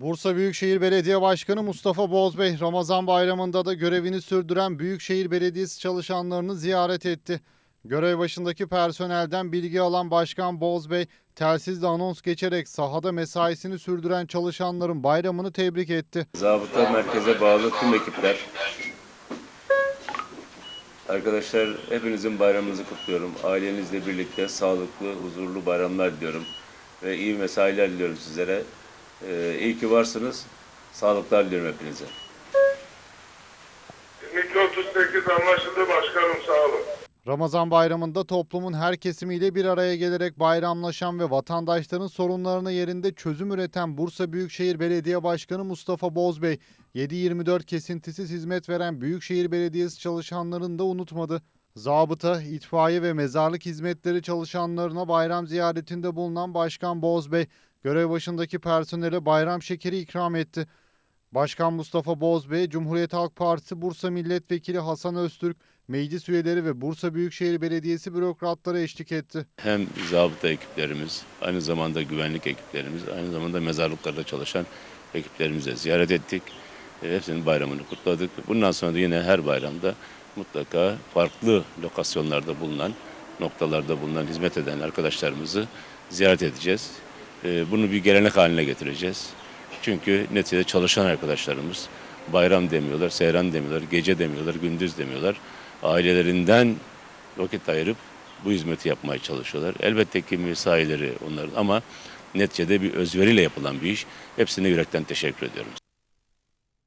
Bursa Büyükşehir Belediye Başkanı Mustafa Bozbey, Ramazan bayramında da görevini sürdüren Büyükşehir Belediyesi çalışanlarını ziyaret etti. Görev başındaki personelden bilgi alan Başkan Bozbey, telsizle anons geçerek sahada mesaisini sürdüren çalışanların bayramını tebrik etti. Zabıta merkeze bağlı tüm ekipler. Arkadaşlar hepinizin bayramınızı kutluyorum. Ailenizle birlikte sağlıklı, huzurlu bayramlar diliyorum. Ve iyi mesailer diliyorum sizlere. Ee, iyi ki varsınız. Sağlıklar diliyorum hepinize. 2238 anlaşıldı başkanım sağ olun. Ramazan bayramında toplumun her kesimiyle bir araya gelerek bayramlaşan ve vatandaşların sorunlarına yerinde çözüm üreten Bursa Büyükşehir Belediye Başkanı Mustafa Bozbey, 7-24 kesintisiz hizmet veren Büyükşehir Belediyesi çalışanlarını da unutmadı. Zabıta, itfaiye ve mezarlık hizmetleri çalışanlarına bayram ziyaretinde bulunan Başkan Bozbey, görev başındaki personele bayram şekeri ikram etti. Başkan Mustafa Bozbey, Cumhuriyet Halk Partisi Bursa Milletvekili Hasan Öztürk, meclis üyeleri ve Bursa Büyükşehir Belediyesi bürokratları eşlik etti. Hem zabıta ekiplerimiz, aynı zamanda güvenlik ekiplerimiz, aynı zamanda mezarlıklarda çalışan ekiplerimize ziyaret ettik. E, Hepsinin bayramını kutladık. Bundan sonra da yine her bayramda mutlaka farklı lokasyonlarda bulunan, noktalarda bulunan, hizmet eden arkadaşlarımızı ziyaret edeceğiz. E, Bunu bir gelenek haline getireceğiz. Çünkü neticede çalışan arkadaşlarımız bayram demiyorlar, seyran demiyorlar, gece demiyorlar, gündüz demiyorlar. Ailelerinden vakit ayırıp bu hizmeti yapmaya çalışıyorlar. Elbette ki mesaileri onların ama neticede bir özveriyle yapılan bir iş. Hepsine yürekten teşekkür ediyorum.